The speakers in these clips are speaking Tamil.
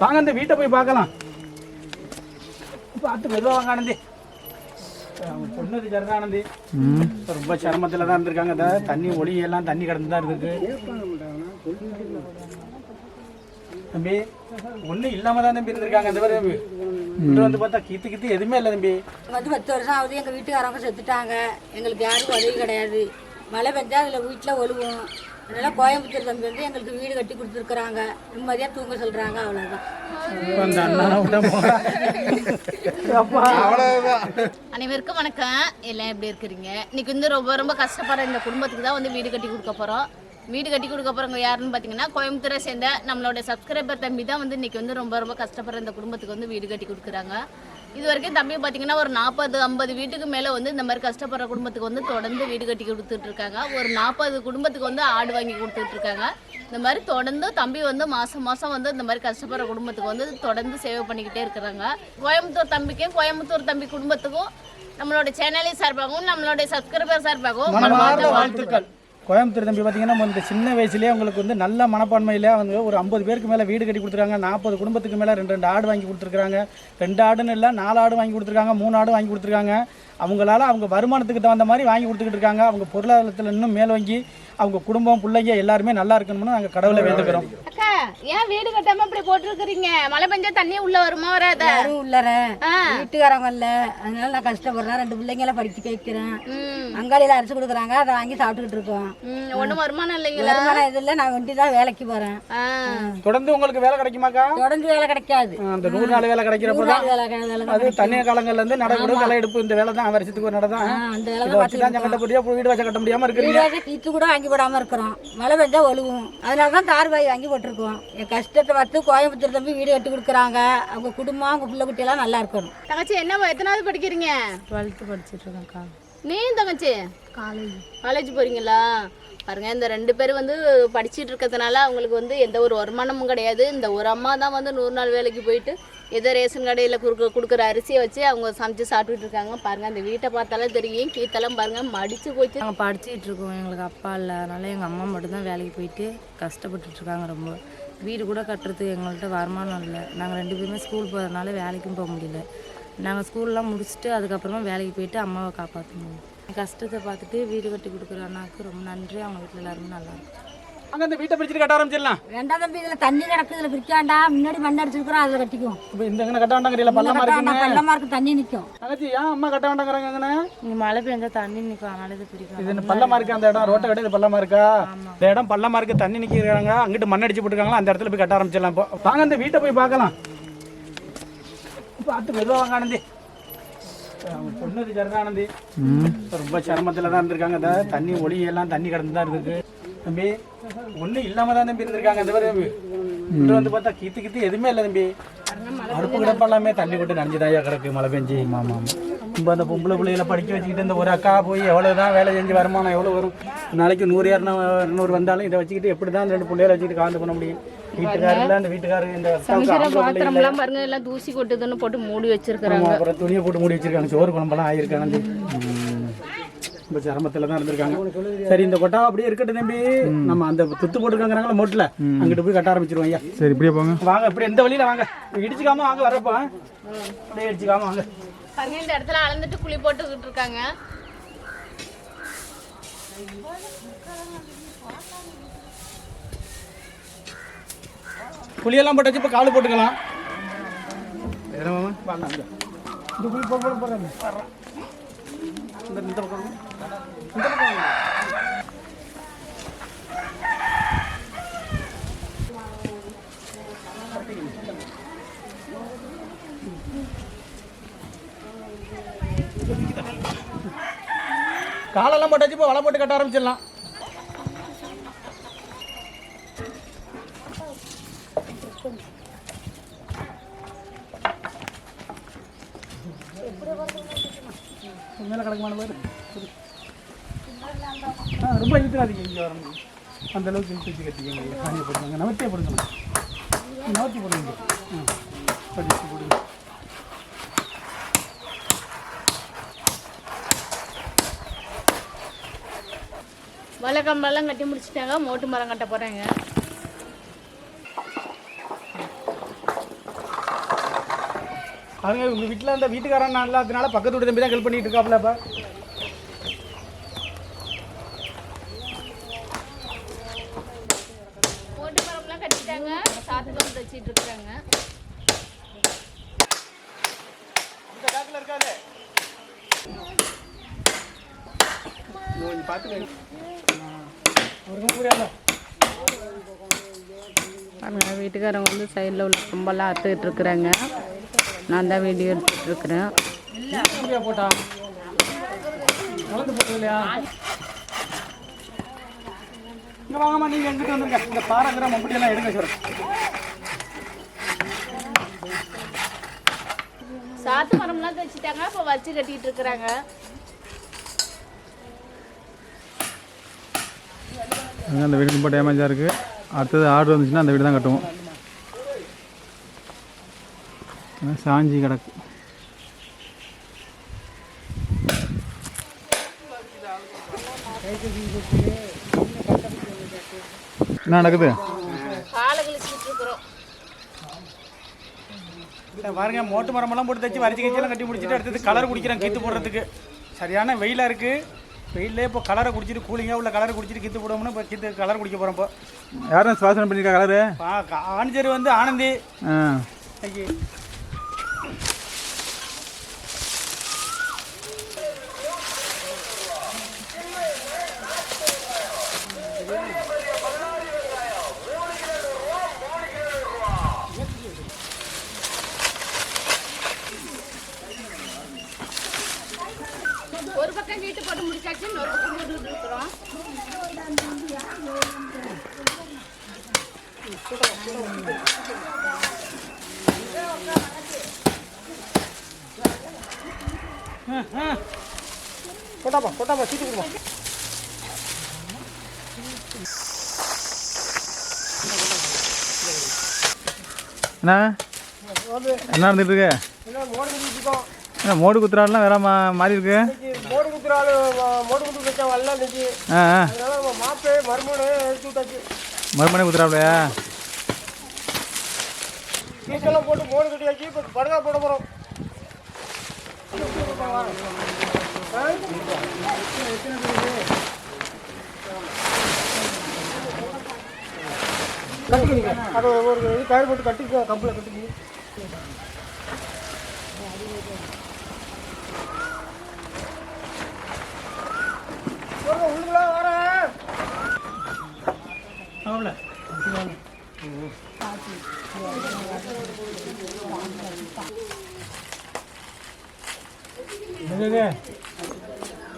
வாங்க அந்த வீட்டை போய் பார்க்கலாம். பார்த்து மெதுவாக வாங்க ஆனந்தி அவங்க பொண்ணு ஆனந்தி ரொம்ப சிரமத்தில் தான் இருந்திருக்காங்க. இந்த தண்ணி ஒளி எல்லாம் தண்ணி கடந்து தான் இருக்கு. தம்பி ஒன்றும் இல்லாம தான் தம்பி இருந்திருக்காங்க. இந்த மாதிரி இன்று வந்து பார்த்தா கீத்து கீத்து எதுவுமே இல்லை தம்பி. வந்து பத்து வருஷம் ஆகுது. எங்கள் வீட்டுக்காரவங்க செத்துட்டாங்க. எங்களுக்கு யாரும் உதவி கிடையாது. மழை பெஞ்சா அதில் வீட்டில் ஒழுகும். அதனால கோயம்புத்தூர் தம்பி வந்து எங்களுக்கு வீடு கட்டி கொடுத்துருக்குறாங்க. நிம்மதியாக தூங்க சொல்கிறாங்க அவ்வளோதான். அனைவருக்கும் வணக்கம். எல்லாம் எப்படி இருக்கிறீங்க? இன்னைக்கு வந்து ரொம்ப ரொம்ப கஷ்டப்படுற இந்த குடும்பத்துக்கு தான் வந்து வீடு கட்டி கொடுக்க போகிறோம் வீடு கட்டி கொடுக்க போகிறவங்க யாருன்னு பார்த்தீங்கன்னா கோயம்புத்தூரை சேர்ந்த நம்மளோட சப்ஸ்கிரைபர் தம்பி தான் வந்து இன்னைக்கு வந்து ரொம்ப ரொம்ப கஷ்டப்படுற இந்த குடும்பத்துக்கு வந்து வீடு கட்டி கொடுக்குறாங்க. இது வரைக்கும் தம்பி பார்த்தீங்கன்னா ஒரு நாற்பது ஐம்பது வீட்டுக்கு மேலே வந்து இந்த மாதிரி கஷ்டப்படுற குடும்பத்துக்கு வந்து தொடர்ந்து வீடு கட்டி கொடுத்துட்டு இருக்காங்க. ஒரு நாற்பது குடும்பத்துக்கு வந்து ஆடு வாங்கி கொடுத்துட்டு இருக்காங்க. இந்த மாதிரி தொடர்ந்து தம்பி வந்து மாதம் மாதம் வந்து இந்த மாதிரி கஷ்டப்படுற குடும்பத்துக்கு வந்து தொடர்ந்து சேவை பண்ணிக்கிட்டே இருக்கிறாங்க. கோயம்புத்தூர் தம்பிக்கும் கோயம்புத்தூர் தம்பி குடும்பத்துக்கும் நம்மளோட சேனலை சார்பாகவும் நம்மளுடைய சப்ஸ்கிரைபர் சார்பாகவும் வாழ்த்துக்கள். கோயம்புத்தூர் தம்பி பார்த்தீங்கன்னா இந்த சின்ன வயசுலேயே அவங்களுக்கு வந்து நல்ல மனப்பான்மையிலே அவங்க ஒரு ஐம்பது பேருக்கு மேலே வீடு கட்டி கொடுத்துருக்காங்க நாற்பது குடும்பத்துக்கு மேலே ரெண்டு ரெண்டு ஆடு வாங்கி கொடுத்துருக்காங்க ரெண்டு ஆடுன்னு இல்லை நாலு ஆடு வாங்கி கொடுத்துருக்காங்க மூணு ஆடு வாங்கி கொடுத்துருக்காங்க. அவங்களால அவங்க வருமானத்துக்கு தகுந்த மாதிரி வாங்கி கொடுத்துக்கிட்டு இருக்காங்க. அவங்க பொருளாதாரத்தில் இன்னும் மேலோங்கி அவங்க குடும்பம் பிள்ளைங்க எல்லாருமே நல்லா இருக்கணும்னு நாங்கள் கடவுளை வேண்டுகிறோம். அக்கா ஏன் வீடு கட்டாம இப்படி போட்டுருக்கீங்க மழை பெஞ்சா தண்ணி உள்ள வருமா வராத? யாரும் உள்ளற ஆ. வீட்டுக்காரவங்க இல்லை. அதனால நான் கஷ்டப்படுறேன். ரெண்டு பிள்ளைங்கள படிக்க வைக்கிறேன். ம். அங்காடியில் அரைச்சி கொடுக்குறாங்க. அதை வாங்கி சாப்பிட்டுக்கிட்டு இருக்கோம். ம். ஒன்றும் வருமானம் இல்லைங்களா? வருமானம் இது இல்லை. நான் தான் வேலைக்கு போகிறேன் ஆ. தொடர்ந்து உங்களுக்கு வேலை கிடைக்குமாக்கா? தொடர்ந்து வேலை கிடைக்காது. அந்த நூறு நாள் வேலை கிடைக்கிறப்ப தான் அது தண்ணீர் காலங்கள்ல இருந்து நடக்கூட களை எடுப்பு இந்த வேலை தான் வருஷத்துக்கு ஒரு நடதான் ஆ, அந்த இதை வச்சு தான் வீடு வச்ச கட்ட முடியாம இருக்கிறீங்க? கீத்து கூட வாங்கி போடாம இருக்கிறோம். மழை பெஞ்சா ஒழுகும். அதனால தான் தார் பாய் வாங்கி போட்டிருக்கோம். என் கஷ்டத்தை பார்த்து கோயம்புத்தூர் தம்பி வீடு கட்டி கொடுக்குறாங்க. அவங்க குடும்பம் அவங்க பிள்ளை குட்டியெல்லாம் நல்லா இருக்கணும். தங்கச்சி என்ன எத்தனாவது படிக்கிறீங்க? டுவெல்த்து படிச்சுட்டு இருக்கேன்க்கா நீ தங்கச்சி? காலேஜ் காலேஜ் போறீங்களா? பாருங்க இந்த ரெண்டு பேரும் வந்து படிச்சிட்டு இருக்கிறதுனால அவங்களுக்கு வந்து எந்த ஒரு வருமானமும் கிடையாது. இந்த ஒரு அம்மா தான் வந்து நூறு நாள் வேலைக்கு போயிட்டு ஏதோ ரேஷன் கடையில் கொடுக்க கொடுக்குற அரிசியை வச்சு அவங்க சமைச்சு சாப்பிட்டுட்டு இருக்காங்க பாருங்கள் அந்த வீட்டை பார்த்தாலே தெரியும். கீத்தெல்லாம் பாருங்கள் மடித்து போச்சு. நாங்கள் படிச்சுட்டு இருக்கோம் எங்களுக்கு அப்பா இல்லை. அதனால எங்கள் அம்மா மட்டும்தான் வேலைக்கு போயிட்டு கஷ்டப்பட்டுட்டு இருக்காங்க ரொம்ப. வீடு கூட கட்டுறதுக்கு எங்கள்கிட்ட வருமானம் இல்லை. நாங்கள் ரெண்டு பேருமே ஸ்கூல் போகிறதுனால வேலைக்கும் போக முடியல. நாங்கள் ஸ்கூல்லாம் முடிச்சுட்டு அதுக்கப்புறமா வேலைக்கு போயிட்டு அம்மாவை காப்பாற்றணும் கஷ்டத்தை பார்த்துட்டு வீடு கட்டி கொடுக்குற அண்ணாவுக்கு ரொம்ப நன்றி. அவங்க வீட்டில் எல்லாருமே நல்லா இருக்கும் அங்க அந்த வீட்டை பிடிச்சிட்டு கட்ட ஆரம்பிச்சிடலாம். ரெண்டாம் தம்பி இதில் தண்ணி கிடக்கு இதில் பிரிக்காண்டா முன்னாடி மண் அடிச்சிருக்கிறோம் அதில் கட்டிக்கும் இப்போ இந்த எங்கன கட்ட வேண்டாங்கிறீங்களா பள்ளமா இருக்குன்னு பள்ளமா இருக்கு தண்ணி நிற்கும். தங்கச்சி ஏன் அம்மா கட்ட வேண்டாங்கிறாங்க எங்கன இங்கே மழை பெஞ்சா தண்ணி நிற்கும் அதனால இது பிடிக்கும். இது பள்ளமா இருக்கு அந்த இடம்? ரோட்டை விட இது பள்ளமா இருக்கா இந்த இடம் பள்ளமா இருக்கு தண்ணி நிக்கிறாங்க அங்கிட்டு மண் அடிச்சு போட்டுருக்காங்களா அந்த இடத்துல போய் கட்ட ஆரம்பிச்சிடலாம். இப்போ வாங்க அந்த வீட்டை போய் பார்க்கலாம். பார்த்து மெதுவாக வாங்க ஆனந்தி. அவங்க பொண்ணு சரிதானந்தி ரொம்ப சிரமத்தில் தான் இருந்திருக்காங்க இந்த தண்ணி ஒளி எல்லாம் தண்ணி கிடந்து தான் இருக்கு தம்பி. ஒன்றும் இல்லாம தான் தம்பி இருந்திருக்காங்க இந்த மாதிரி இன்று வந்து பார்த்தா கீத்து கீத்து எதுவுமே இல்லை தம்பி. அடுப்பு கிடப்பெல்லாமே தண்ணி கொண்டு நனைஞ்சுதாயா கிடக்கு மழை பெஞ்சு. மாமா இப்போ அந்த பொம்பளை பிள்ளைகளை படிக்க வச்சுக்கிட்டு இந்த ஒரு அக்கா போய் எவ்வளோ தான் வேலை செஞ்சு வருமானம் எவ்வளோ வரும். நாளைக்கு நூறு இரநூறு இரநூறு வந்தாலும் இதை வச்சுக்கிட்டு எப்படி தான் ரெண்டு பிள்ளைகளை வச்சுக்கிட்டு காந்து பண்ண முடியும்? வீட்டுக்காரர் இல்லை அந்த வீட்டுக்காரர் இந்த. பாத்திரம்லாம் பாருங்க எல்லாம் தூசி கொட்டுதுன்னு போட்டு மூடி வச்சிருக்கிறாங்க. ஆமா, அப்புறம் துணியை போட்டு மூடி வச்சிருக்காங்க. சோறு குழம்பெல்லாம் ஆயிருக்கானது ரொம்ப சிரமத்தில் தான் இருந்திருக்காங்க. சரி இந்த கொட்டா அப்படியே இருக்கட்டும் தம்பி. நம்ம அந்த துத்து போட்டுருக்காங்கிறாங்களா மோட்டில். அங்கிட்டு போய் கட்ட ஆரம்பிச்சிருவோம் ஐயா. சரி இப்படியே போங்க. வாங்க இப்படி எந்த வழியில வாங்க? இடிச்சுக்காம வாங்க வரப்போ. அப்படியே இடிச்சுக்காம வாங்க. இந்த இடத்துல அளந்துட்டு குழி போட்டுக்கிட்டு இருக்காங்க. புளியெல்லாம் போட்டு வச்சு இப்போ காலு போட்டுக்கலாம். இந்த புளி போட போட போடுறாங்க இந்த இந்த பக்கம். காலெல்லாம் போட்டாச்சு இப்போ வலை போட்டு கட்ட ஆரம்பிச்சிடலாம். மேலே கிடக்குமான பாரு. ரொம்ப இழுத்துறாதீங்க இங்கே வரணும். அந்த அளவுக்கு இழுத்து வச்சு கட்டிக்கங்க காணியை போட்டுங்க நவத்தியே போடுங்க நவத்தி போடுங்க ஆ. படிச்சு போடுங்க. வலை கம்பெல்லாம் கட்டி முடிச்சிட்டாங்க. மோட்டு மரம் கட்ட போறாங்க. அவங்க உங்கள் வீட்டில் அந்த வீட்டுக்காரன் நல்லா அதனால பக்கத்து வீட்டு தம்பி தான் ஹெல்ப் பண்ணிட்டு இருக்காப்புல இப்போ போட்டி மரம்லாம் கட்டிட்டாங்க சாத்து மரம் தச்சிட்டு இருக்காங்க இந்த காட்டில் இருக்காது கொஞ்சம் பார்த்து பாருங்க வீட்டுக்காரங்க வந்து சைடில் உள்ள கம்பெல்லாம் அறுத்துக்கிட்டு இருக்கிறாங்க. நான் தான் வீடியோ எடுத்துகிட்டு இருக்கிறேன். இங்கே வாங்கம்மா நீங்கள் எங்கிட்ட வந்துருங்க. இந்த பாறைங்கிற மம்பட்டியெல்லாம் எடுங்க சார் சாத்து மரம்லாம் தச்சிட்டாங்க இப்போ வச்சு கட்டிட்டு இருக்கிறாங்க. அங்கே அந்த வீடு ரொம்ப டேமேஜாக இருக்குது அடுத்தது ஆர்டர் வந்துச்சுன்னா அந்த வீடு தான் கட்டுவோம். சாஞ்சி கிடக்கு. என்ன நடக்குது? பாருங்க மோட்டு மரமெல்லாம் போட்டு தச்சு வரிச்சு கட்சியெல்லாம் கட்டி முடிச்சுட்டு அடுத்தது கலர் குடிக்கிறேன் கீத்து போடுறதுக்கு. சரியான வெயிலாக இருக்குது வெயிலே இப்போ கலரை குடிச்சிட்டு கூலிங்காக உள்ள கலரை குடிச்சிட்டு கீத்து போடுவோம்னு இப்போ கீத்து கலர் குடிக்க போகிறோம் இப்போ. யாரும் சுவாசனை பண்ணியிருக்கா கலரு? பா- ஆணிச்சேரி வந்து ஆனந்தி. ஆ ஐயே. ஒரு பக்கம் வீட்டு போட்டு முடிச்சாச்சு இன்னொரு பக்கம் போட்டுட்டு இருக்கிறோம் கொட்டாப்பா கொட்டாப்பா சீட்டு கொடுப்பா என்ன? என்ன நடந்துட்டு இருக்கு என்ன மோடு குத்துறாடலாம் வேற மா மாறி இருக்கு மோடு குத்துறாள் மோடு குத்து வச்சா வரல இன்னைக்கு. ஆ மாப்பே மருமனை எடுத்து மறுமணி குத்துறாப்லையா? கீட்டெல்லாம் போட்டு மோடு கட்டியாச்சு இப்போ படுதா போட போகிறோம் கட்டிக்கிறீங்க அது ஒரு இது கயிறு போட்டு கட்டிக்கோ கம்பில் கட்டிக்கிங்க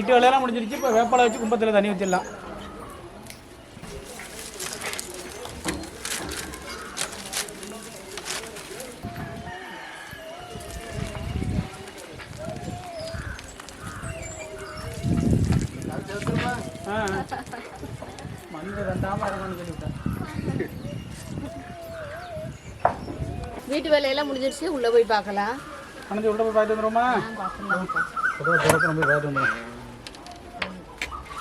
வீட்டு வேலையெல்லாம் முடிஞ்சிருச்சு இப்போ வேப்பாலை வச்சு கும்பத்தில் தண்ணி ஊற்றிடலாம் வீட்டு வேலையெல்லாம் முடிஞ்சிருச்சு உள்ள போய் பார்க்கலாம். அனந்தி உள்ள போய் பார்த்து வந்துடுமா திறக்க போய் பார்த்து வந்துடும்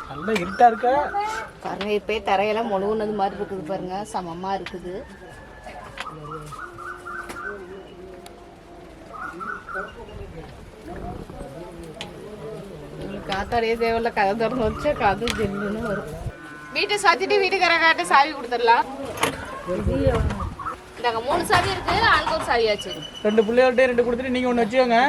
நல்லா இருட்டா இருக்கா. பாருங்க இப்பயே தரையெல்லாம் முழுகுனது மாதிரி இருக்குது பாருங்க. சமமா இருக்குது. காத்தாடியே தேவையில்ல கதை திறந்து வச்சா கதை ஜில்லுன்னு வரும். வீட்டை சாத்திட்டு வீட்டுக்காரங்காட்ட சாவி கொடுத்துடலாம். இந்தாங்க மூணு சாவி இருக்கு ஆளுக்கு ஒரு சாவியாச்சு ரெண்டு பிள்ளைகள்கிட்ட ரெண்டு கொடுத்துட்டு நீங்கள் ஒன்று வச்சுக்கோங்க.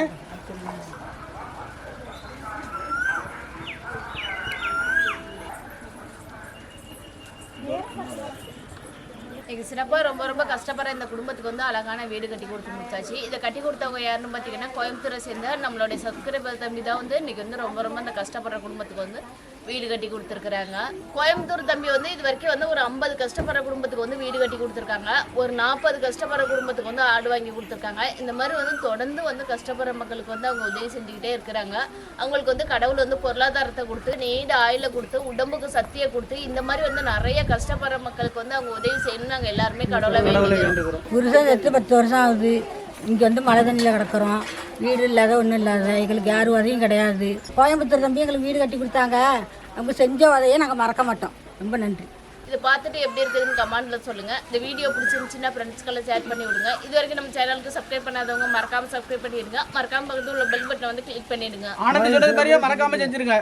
இன்னைக்கு சிறப்பாக ரொம்ப ரொம்ப கஷ்டப்படுற இந்த குடும்பத்துக்கு வந்து அழகான வீடு கட்டி கொடுத்து முடிச்சாச்சு. இதை கட்டி கொடுத்தவங்க யாருன்னு பார்த்தீங்கன்னா கோயம்புத்தூரை சேர்ந்த நம்மளுடைய சப்ஸ்கிரைபர் தம்பி தான் வந்து இன்னைக்கு வந்து ரொம்ப ரொம்ப அந்த கஷ்டப்படுற குடும்பத்துக்கு வந்து வீடு கட்டி கொடுத்துருக்குறாங்க. கோயம்புத்தூர் தம்பி வந்து இது வரைக்கும் வந்து ஒரு ஐம்பது கஷ்டப்படுற குடும்பத்துக்கு வந்து வீடு கட்டி கொடுத்துருக்காங்க. ஒரு நாற்பது கஷ்டப்படுற குடும்பத்துக்கு வந்து ஆடு வாங்கி கொடுத்துருக்காங்க. இந்த மாதிரி வந்து தொடர்ந்து வந்து கஷ்டப்படுற மக்களுக்கு வந்து அவங்க உதவி செஞ்சுக்கிட்டே இருக்கிறாங்க. அவங்களுக்கு வந்து கடவுள் வந்து பொருளாதாரத்தை கொடுத்து நீண்ட ஆயில கொடுத்து உடம்புக்கு சக்தியை கொடுத்து இந்த மாதிரி வந்து நிறைய கஷ்டப்படுற மக்களுக்கு வந்து அவங்க உதவி செய்யணும்னு நாங்கள் எல்லாருமே கடவுளை வேண்டிக்கிறோம். பத்து வருஷம் ஆகுது? இங்கே வந்து மழை தண்ணியில் கிடக்குறோம். வீடு இல்லாத ஒன்றும் இல்லாத. எங்களுக்கு யார் உதவியும் கிடையாது. கோயம்புத்தூர் தம்பி எங்களுக்கு வீடு கட்டி கொடுத்தாங்க. அவங்க செஞ்ச உதவியை நாங்கள் மறக்க மாட்டோம். ரொம்ப நன்றி. இதை பார்த்துட்டு எப்படி இருக்குதுன்னு கமெண்ட்ல சொல்லுங்க. இந்த வீடியோ பிடிச்சிருந்துச்சுன்னா ஃப்ரெண்ட்ஸ்க்கெல்லாம் ஷேர் பண்ணி விடுங்க. இது வரைக்கும் நம்ம சேனலுக்கு சப்ஸ்கிரைப் பண்ணாதவங்க மறக்காம சப்ஸ்கிரைப் பண்ணிடுங்க. மறக்காம பக்கத்துல உள்ள பெல் பட்டனை வந்து கிளிக் பண்ணிடுங்க. ஆனந்த் சொன்னது மாதிரியே மறக்காம செஞ்சிருங்க.